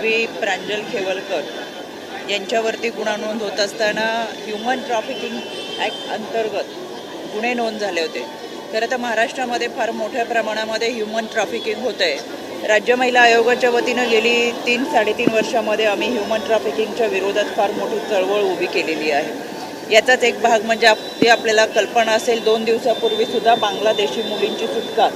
P प्रांजल खेवलकर. यांच्यावरती गुन्हा नोंद होत असताना ह्युमन ट्रॅफिकिंग ॲक्ट अंतर्गत गुन्हे नोंद झाले होते. खरं तर महाराष्ट्रामध्ये फार मोठ्या प्रमाणामध्ये ह्युमन ट्रॅफिकिंग होतं आहे राज्य महिला आयोगाच्या वतीनं गेली तीन साडेतीन वर्षामध्ये आम्ही ह्युमन ट्रॅफिकिंगच्या विरोधात फार मोठी चळवळ उभी केलेली आहे. याचाच एक भाग म्हणजे आपली आपल्याला कल्पना असेल दोन दिवसापूर्वीसुद्धा बांगलादेशी मुलींची सुटका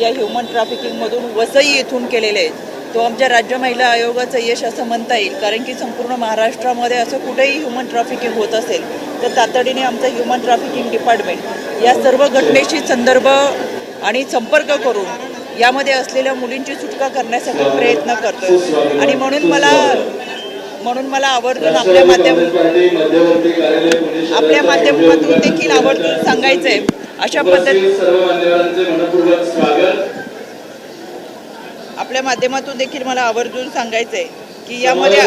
या ह्युमन ट्रॅफिकिंगमधून वसई येथून केलेले आहे. तो आमच्या राज्य महिला आयोगाचं यश असं म्हणता येईल. कारण की संपूर्ण महाराष्ट्रामध्ये असं कुठेही ह्युमन ट्रॅफिकिंग होत असेल तर तातडीने आमचं ह्युमन ट्रॅफिकिंग डिपार्टमेंट या सर्व घटनेशी संदर्भ आणि संपर्क करून यामध्ये असलेल्या मुलींची सुटका करण्यासाठी प्रयत्न करतो आणि म्हणून मला म्हणून मला आवर्जून आपल्या माध्यम आपल्या माध्यमातून देखील आवर्जून सांगायचं आहे अशा पद्धती आपल्या माध्यमातून देखील मला आवर्जून सांगायचं आहे की यामध्ये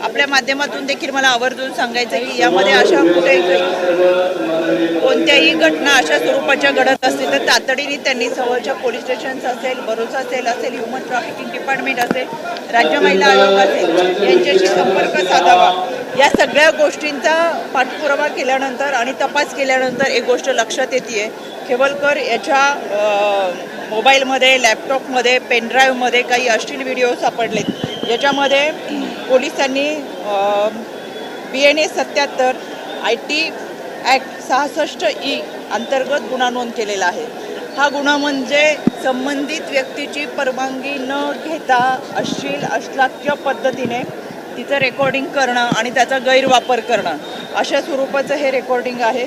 आपल्या माध्यमातून देखील मला आवर्जून सांगायचं आहे की यामध्ये अशा माननीय कोणत्याही घटना अशा स्वरूपाच्या घडत असतील तर तातडीने त्यांनी जवळच्या पोलीस स्टेशन्स असेल भरोसा असेल असेल ह्युमन ट्रॅफिकिंग डिपार्टमेंट असेल राज्य महिला आयोग असेल यांच्याशी संपर्क साधावा. या सगळ्या गोष्टींचा पाठपुरावा केल्यानंतर आणि तपास केल्यानंतर एक गोष्ट लक्षात येते केवलकर याच्या मोबाईलमध्ये लॅपटॉपमध्ये पेनड्राईव्हमध्ये काही अश्लील व्हिडिओ सापडलेत. याच्यामध्ये पोलिसांनी बी एन ए सत्याहत्तर आय टी ॲक्ट सहासष्ट ई अंतर्गत गुन्हा नोंद केलेला आहे. हा गुन्हा म्हणजे संबंधित व्यक्तीची परवानगी न घेता अश्लील अश्लाक्य पद्धतीने तिचं रेकॉर्डिंग करणं आणि त्याचा गैरवापर करणं. अशा स्वरूपाचं हे रेकॉर्डिंग आहे.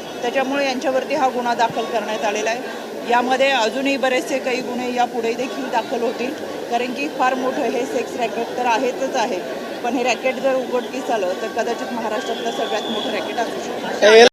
त्याच्यामुळे यांच्यावरती हा गुन्हा दाखल करण्यात आलेला आहे. यामध्ये अजूनही बरेचसे काही गुन्हे यापुढे देखील दाखल होतील. कारण की फार मोठं हे सेक्स रॅकेट तर आहेतच आहे. पण हे रॅकेट जर उघडकीस आलं तर कदाचित महाराष्ट्रातलं सगळ्यात मोठं रॅकेट असू शकतं.